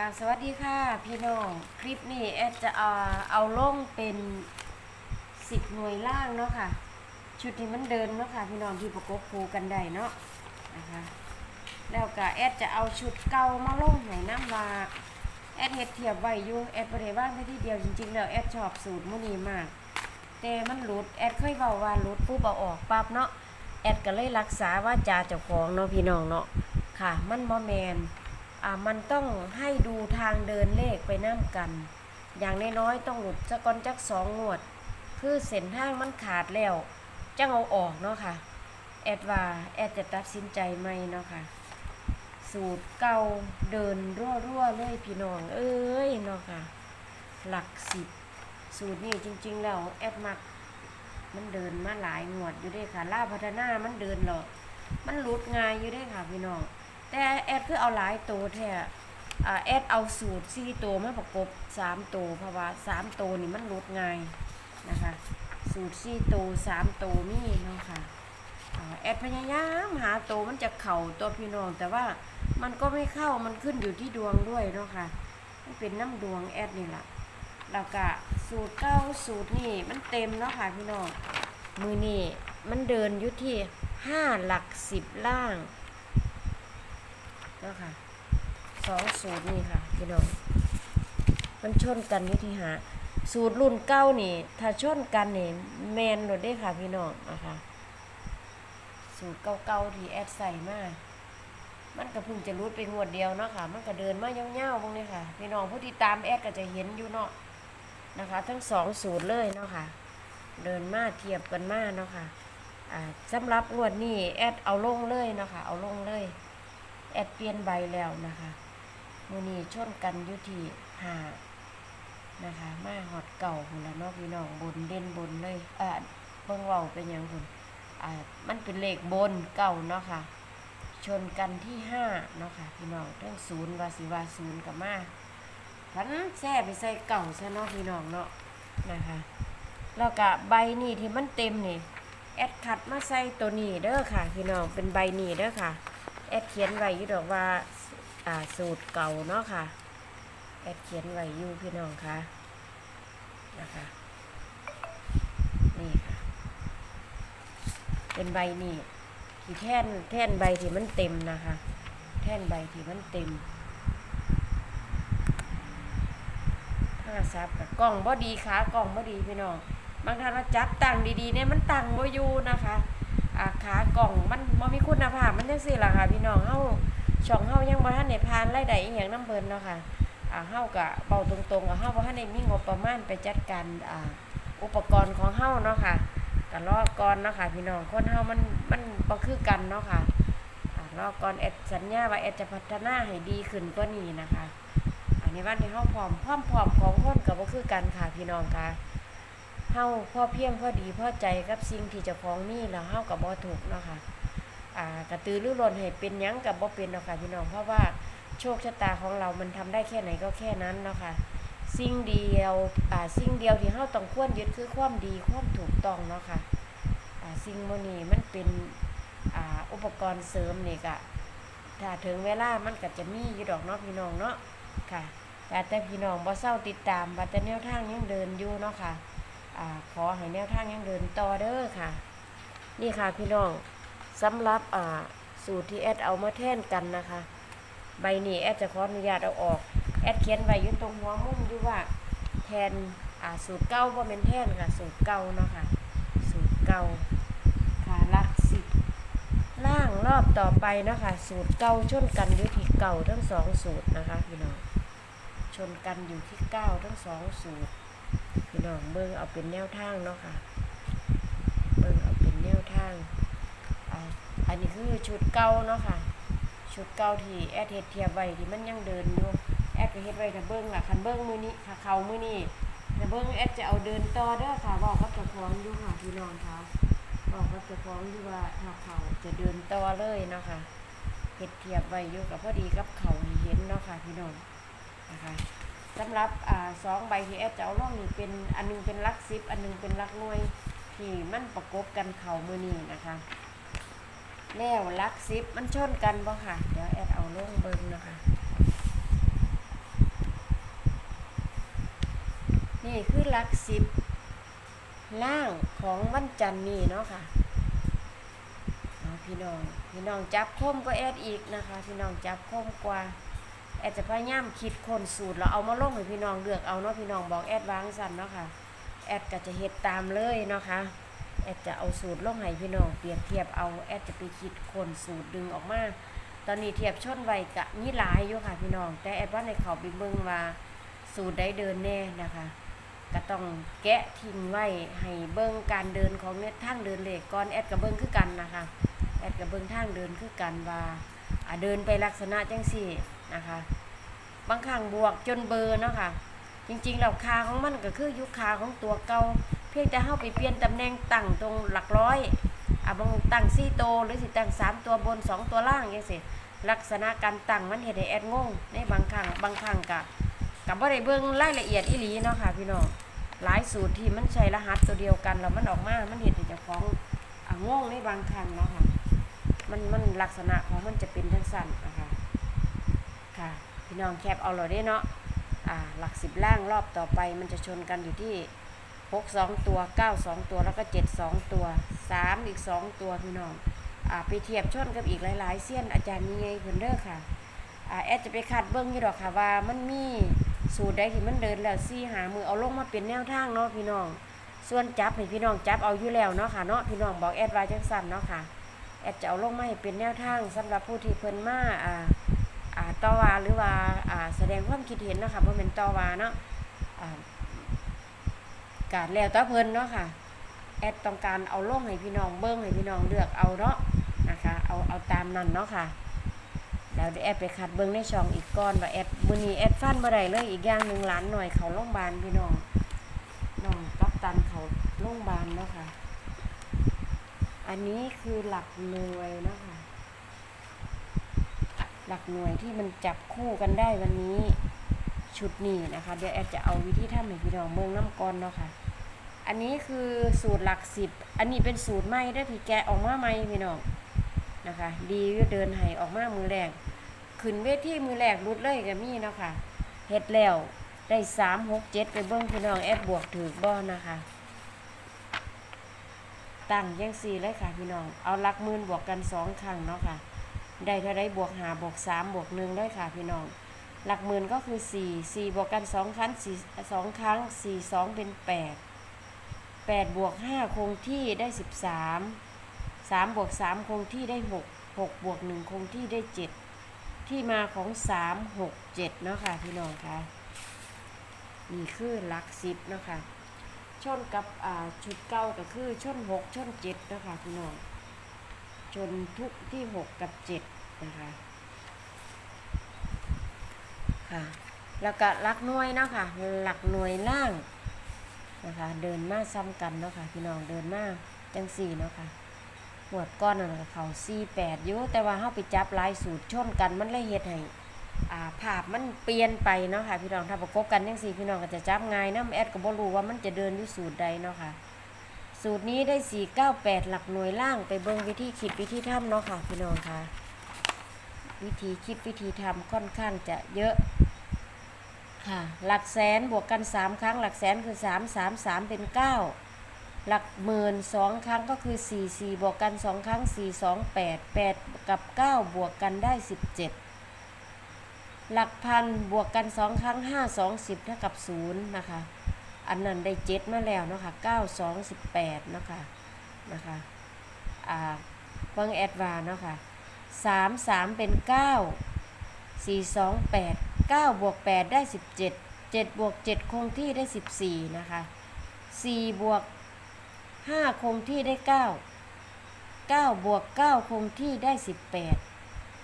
กาสวัสดีค่ะ พี่น้อง คลิปนี้แอดจะเอาเอาลงเป็นสิบหน่วยล่างเนาะค่ะ ชุดที่มันเดินเนาะค่ะ พี่น้องที่ประกบคูกันได้เนาะนะคะแล้วก็แอดจะเอาชุดเก่ามาลงให้น้ำว่าแอดเฮ็ดเทียบไว้อยู่แอดบริว่างแค่ที่เดียวจริงๆแล้วแอดชอบสูตรมือนี้มาก แต่มันหลุดแอดเคยเบาว่าหลุดปุ๊บเอาออกปั๊บเนาะแอดก็เลยรักษาว่าจาเจ้าของเนาะพี่น้องเนาะค่ะ มันบ่แมน มันต้องให้ดูทางเดินเลขไปน้ำกัน อย่างน้อยๆต้องหลุดจะก่อนจักสองงวด คือเส้นทางมันขาดแล้วจังเอาออกเนาะค่ะ แอดว่าแอดจะตัดสินใจไหมเนาะค่ะ สูตรเก่าเดินรั่วๆเลยพี่น้องเอ้ยเนาะค่ะ หลักสิบสูตรนี้จริงๆแล้วแอดมักมันเดินมาหลายงวดอยู่ด้วยค่ะล่าพัฒนามันเดินหรอกมันหลุดง่ายอยู่ด้วยค่ะพี่น้อง แต่แอดคือเอาหลายตัวแท้อ่าแอดเอาสูตรสี่ตัวมาประกบสามตัวเพราะว่าสามตัวนี่มันลดง่ายนะคะ สูตรสี่ตัวสามตัวนี่เนาะค่ะอ่าแอดพยายามหาตัวมันจะเข่าตัวพี่น้อง แต่ว่ามันก็ไม่เข้ามันขึ้นอยู่ที่ดวงด้วยเนาะค่ะมันเป็นน้ำดวงแอดนี่แหละแล้วก็สูตรเก้าสูตรนี่มันเต็มเนาะค่ะพี่น้องมือนี่มันเดินอยู่ที่ห้าหลักสิบล่าง แล้วค่ะสองสูตรนี่ค่ะพี่น้องมันชนกันอยุที่หา สูตรรุ่นเก้านี่ ถ้าชนกันนี่แมนหมดได้ค่ะพี่น้องนะคะสูตรเก่าๆที่แอดใส่มามันก็เพิ่งจะรูดไปงวดเดียวเนาะค่ะ มันก็เดินมาเงี้ยวๆพวกนี้ค่ะ พี่น้องผู้ที่ตามแอดก็จะเห็นอยู่เนาะนะคะ ทั้งสองสูตรเลยเนาะค่ะ เดินมาเทียบกันมาเนาะค่ะอ่าสำหรับงวดนี้แอดเอาลงเลยเนาะค่ะ เอาลงเลย แอดเปลี่ยนใบแล้วนะคะมือนี้ชนกันยุทีหานะคะ มาหอดเก่าคุณละนอกพี่น้องบนเด่นบนเลยเออเบิ่งเว้าเป็นยังคุณอ่ามันเป็นเลขบนเก่าเนาะค่ะ ชนกันที่ห้าเนาะค่ะพี่น้องเรื่องศูนย์วาสิวาศูนย์กับมาพันแซ่ไปใส่เก่าซะเนาะพี่น้องเนาะนะคะแล้วก็ใบนี่ที่มันเต็มนี่แอดคัดมาใส่ตัวนี้เด้อค่ะ พี่น้องเป็นใบนี่เด้อค่ะ แอดเขียนไว้อยู่ดอกว่าอ่าสูตรเก่าเนาะค่ะ แอดเขียนไว้อยู่พี่น้องค่ะนะคะนี่ค่ะ เป็นใบนี่ที่แท่นแท่นใบที่มันเต็มนะคะ แท่นใบที่มันเต็มห้าซับกับกล้องบ่ดีค่ะกล้องบ่ดีพี่น้องบางท่านว่าจับตังดีๆเนี่ยมันตังบ่อยู่นะคะ อาขากล่องมันบ่มีคุณภาพมันจังซี่ล่ะค่ะ พี่น้องเฮาช่องเฮายังบ่ทันได้ผ่านรายได้อีหยังนำเพิ่นเนาะค่ะอ่าเฮาก็เบาตรงๆกับเฮาบ่ทันได้มีงบประมาณไปจัดการอ่าอุปกรณ์ของเฮาเนาะค่ะก็รอก่อนเนาะค่ะ พี่น้องคนเฮามันมันบ่คือกันเนาะค่ะอ่ารอก่อนแอดสัญญาว่าแอดจะพัฒนาให้ดีขึ้นกว่านี้นะคะอันนี้วันที่เฮาพร้อมความพร้อมของคนก็บ่คือกันค่ะพี่น้องค่ะ เฮาพ่อเพียงพ่อดีพ่อใจกับสิ่งที่เจ้าของมีแล้วเฮากับบ่ถูกเนาะค่ะอ่ากระตือรือร้นให้เป็นยังกับบ่เป็นเนาะค่ะพี่น้องเพราะว่าโชคชะตาของเรามันทำได้แค่ไหนก็แค่นั้นเนาะค่ะสิ่งเดียวอ่าสิ่งเดียวที่เฮาต้องควรยึดคือความดีความถูกต้องเนาะค่ะอ่าสิ่งโมนี้มันเป็นอ่าอุปกรณ์เสริมนี่ก็ถ้าถึงเวลามันก็จะมีอยู่ดอกเนาะพี่น้องเนาะค่ะแต่พี่น้องบ่เศร้าติดตามว่าแต่แนวทางยังเดินอยู่เนาะค่ะ ขอให้แนวทางยังเดินต่อเด้อค่ะ นี่ค่ะพี่น้องสำหรับสูตรที่แอดเอามาแท่นกันนะคะ ใบนี้แอดจะขออนุญาตเอาออก แอดเขียนไว้อยู่ตรงหัวมุมอยู่ว่าแทนสูตรเก้าว่าเป็นแท่นค่ะ สูตรเก้าเนาะค่ะ สูตรเก้าค่ะลักสิบล่างรอบต่อไปนะคะ สูตรเก้าชนกันอยู่ที่เก่าทั้งสองสูตรนะคะพี่น้องชนกันอยู่ที่เก้าทั้งสองสูตร พี่น้องเบิ่งเอาเป็นแนวทางเนาะค่ะ เบิ่งเอาเป็นแนวทางอันนี้คือชุดเก่าเนาะค่ะ ชุดเก่าที่แอดเฮ็ดเทียบไว้ที่มันยังเดินอยู่แอดก็เฮ็ดไว้ถ้าเบิ่งล่ะคันเบิ่งมื้อนี้ค่ะเขามื้อนี้ถ้าเบิ่งแอดจะเอาเดินต่อเด้อค่ะบอกกับเจ้าของอยู่ค่ะพี่น้องค่ะบอกกับเจ้าของอยู่ว่าถ้าเขาจะเดินต่อเลยเนาะค่ะเฮ็ดเทียบไว้อยู่กับพอดีกับเขาเห็นเนาะค่ะพี่น้องนะคะ สำหรับอ่าสองใบที่แอดจะเอาล่องนี่เป็นอันนึงเป็นลักซิปอันนึงเป็นลักหวยที่มันประกบกันเข่ามือนี่นะคะ แล้วลักซิปมันชนกันบ่ค่ะ เดี๋ยวแอดเอาล่องเบิ้งนะคะนี่คือลักซิปล่างของวันจันนี่เนาะค่ะพี่น้อง พี่น้องจับคมก็แอดอีกนะคะ พี่น้องจับคมกว่า แอดจะพยายามคิดคนสูตรแล้วเอามาลงให้พี่น้องเลือกเอาเนาะพี่น้องบอกแอดวางสันเนาะค่ะแอดก็จะเฮ็ดตามเลยเนาะค่ะแอดจะเอาสูตรลงให้พี่น้องเปรียบเทียบเอาแอดจะไปคิดคนสูตรดึงออกมาตอนนี้เทียบชนไว้กะมีหลายอยู่ค่ะพี่น้อง แต่แอดว่าในเขาไปเบิ่งว่าสูตรได้เดินแน่นะคะก็ต้องแกะทิ้งไว้ให้เบิ่งการเดินของเนี่ยทางเดินเหลขก่อนแอดกับเบิ่งคือกันนะคะแอดกับเบิ่งทางเดินคือกันว่า เดินไปลักษณะจังสี่นะคะ บางครั้งบวกจนเบอร์เนาะค่ะ จริงๆแล้วคาของมันก็คือยุคคาของตัวเก่าเพียงแต่เฮาไปเปลี่ยนตำแหน่งตั้งตรงหลักร้อยอะบางตั้งสี่ตัวหรือสิตั้งสามตัวบนสองตัวล่างจังซี่ลักษณะการตั้งมันเฮ็ดให้แอดงงในบางครั้งบางครั้งก็กับบ่ได้เบิ่งรายละเอียดอีหลีเนาะค่ะพี่น้องหลายสูตรที่มันใช้รหัสตัวเดียวกันแล้วมันออกมา มันเฮ็ดให้เจ้าของอะงงในบางครั้งเนาะค่ะ มันมันลักษณะของมันจะเป็นจังซั่นนะคะค่ะพี่น้องแคปเอาเลยได้เนาะอ่าหลักสิบล่างรอบต่อไป มันจะชนกันอยู่ที่หกสองตัวเก้าสองตัวแล้วก็เจ็ดสองตัวสามอีกสองตัวพี่น้องอ่าไปเทียบชนกับอีกหลาย ๆเสี้ยนอาจารย์มีไงเพิ่อนเด้อค่ะอ่าแอดจะไปคัดเบิ้งยู่ดอกค่ะว่ามันมีสูตรใดที่มันเดินแล้วซี่หามือเอาลงมาเป็นแนวทางเนาะพี่น้อง ส่วนจับให้พี่น้องจับเอาอยู่แล้วเนาะค่ะเนาะพี่น้องบอกแอดไว้จังสั่นเนาะค่ะ แอดจะเอาลงมาให้เป็นแนวทางสำหรับผู้ที่เพิ่นมาอ่าอ่าต่อว่าหรือว่าอ่าแสดงความคิดเห็นนะคะเพราะเป็นต่อว่าเนาะอ่าการแล้วต่เพิ่นเนาะค่ะแอดต้องการเอาลงให้พี่น้องเบิ้งให้พี่น้องเลือกเอาเนาะนะคะเอาเอาตามนั้นเนาะค่ะแล้วเดี๋ยวแอดไปคัดเบิ้งในช่องอีกก้อนว่าแอดมื้อนี้แอดฟันบ่ได้เลยอีกอย่างหนึ่งหลานหน่อยเขาโรงพยาบาลพี่น้องน้องกัปตันเขาโรงพยาบาลเนาะค่ะ อันนี้คือหลักหน่วยนะคะ หลักหน่วยที่มันจับคู่กันได้วันนี้ชุดนี้นะคะ เดี๋ยวแอดจะเอาวิธีทำให้พี่น้องเมืองน้ำกรเนาะค่ะ อันนี้คือสูตรหลักสิบ อันนี้เป็นสูตรใหม่ได้พี่แกออกมาใหม่พี่น้องนะคะ ดีเดินไห้ออกมามือแรกขึ้นเวทีมือแรกรุดเลยกับมี่เนาะค่ะเฮ็ดแล้วได้สามหกเจ็ดไปเบิ้งพี่น้องแอดบวกถือบ่นะคะ ตั้งยังสี่เลยค่ะพี่น้อง เอาหลักหมื่นบวกกันสองครั้งเนาะค่ะ ได้เท่าไรบวกหาบวกสามบวกหนึ่งได้ค่ะพี่น้อง หลักหมื่นก็คือสี่สี่บวกกันสองครั้งสี่สองครั้งสี่สองเป็นแปดแปดบวกห้าคงที่ได้สิบสามสามบวกสามคงที่ได้หกหกบวกหนึ่งคงที่ได้เจ็ดที่มาของสามหกเจ็ดเนาะค่ะพี่น้องค่ะนี่คือหลักสิบเนาะค่ะ ชนกับอ่าชุดเก้าก็คือชนหกชนเจ็ดนะคะพี่น้องจนทุกที่หกกับเจ็ดนะคะค่ะแล้วก็หลักหน่วยเนาะค่ะหลักหน่วยล่างนะคะเดินมาซ้ำกันเนาะค่ะพี่น้องเดินมาจังสี่เนาะค่ะหวดก้อนนั่นเขาสี่แปดอยู่แต่ว่าเฮาไปจับลายสูตรชนกันมันเลยเฮ็ดให้ ภาพมันเปลี่ยนไปเนาะค่ะพี่น้องถ้าประกบกันจังสี่พี่น้องก็จะจับง่ายนะแอดก็บ่รู้ว่ามันจะเดินอยู่สูตรใดเนาะค่ะ สูตรนี้ได้498หลักหน่วยล่างไปเบิ่งวิธีคิดวิธีทำเนาะค่ะพี่น้องค่ะ วิธีคิดวิธีทำค่อนข้างจะเยอะค่ะหลักแสนบวกกัน3ครั้ง หลักแสนคือ3 3 3เป็น9หลักหมื่น2ครั้งก็คือ4 4บวกกัน2ครั้ง4 2 8 8กับ9บวกกันได้17 หลักพันบวกกัน 2 ครั้ง 5 2 10เท่ากับ0นะคะ อันนั้นได้เจ็ดมาแล้วเนาะค่ะเก้าสองสิบแปดเนาะค่ะนะคะอ่าเพิ่งแอดวานเนาะค่ะสามสามเป็นเก้าสี่สองแปดเก้าบวกแปดได้สิบเจ็ดเจ็ดบวกเจ็ดคงที่ได้สิบสี่นะคะสี่บวกห้าคงที่ได้เก้าเก้าบวกเก้าคงที่ได้สิบแปด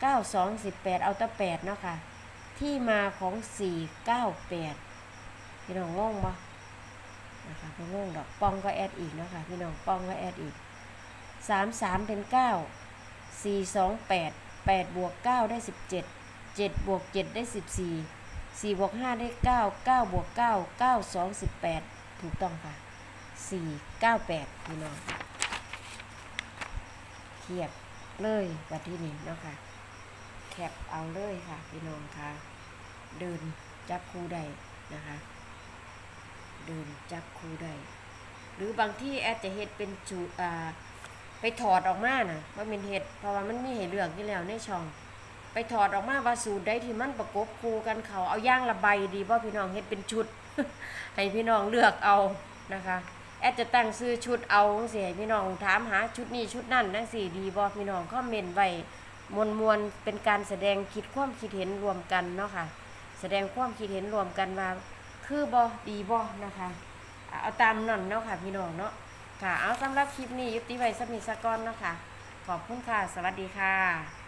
เก้าสองสิบแปดอาแตะแปดเนาะค่ะ ที่มาของสี่เก้าแปดพี่น้องงงปะนะคะพื่องงดอกปองก็แอดอีกนะคะพี่น้องปองก็แอดอีกสามสามเป็นเก้าสี่สองแปดแปดบวกเก้าได้สิบเจ็ดเจ็ดบวกเจ็ดได้สิบสี่สี่บวกห้าได้เก้าเก้าบวกเก้าเก้าสองสิบแปดถูกต้องค่ะสี่เก้าแปดพี่น้องเทียบเลยวันที่นี้เนาะค่ะ แคปเอาเลยค่ะ พี่น้องค่ะ เดินจับคู่ใดนะคะ เดินจับคู่ได้หรือบางที่แอดจะเฮ็ดเป็นจูอ่าไปถอดออกมาน่ะว่าเป็นเฮ็ดเพราะว่ามันมีให้เหลือกอยู่แล้วในช่อง ไปถอดออกมาว่าสูตรใดที่มันประกบคู่กันเขาเอาย่างละใบดีบ่พี่น้องเฮ็ดเป็นชุด ให้พี่น้องเลือกเอานะคะแอดจะตั้งซื้อชุดเอาจังซี่ให้พี่น้องถามหาชุดนี้ชุดนั่นจังซี่ดีบ่พี่น้องคอมเมนต์ไว้ มวลมวลเป็นการแสดงคิดความคิดเห็นรวมกันเนาะค่ะ แสดงความคิดเห็นรวมกันว่าคือบอดีบอนะคะอะเอาตามนั่นเนาะค่ะ พี่น้องเนาะค่ะ เอาสำหรับคลิปนี้ยุติไว้สมิสกอนเนาะค่ะ ขอบคุณค่ะ สวัสดีค่ะ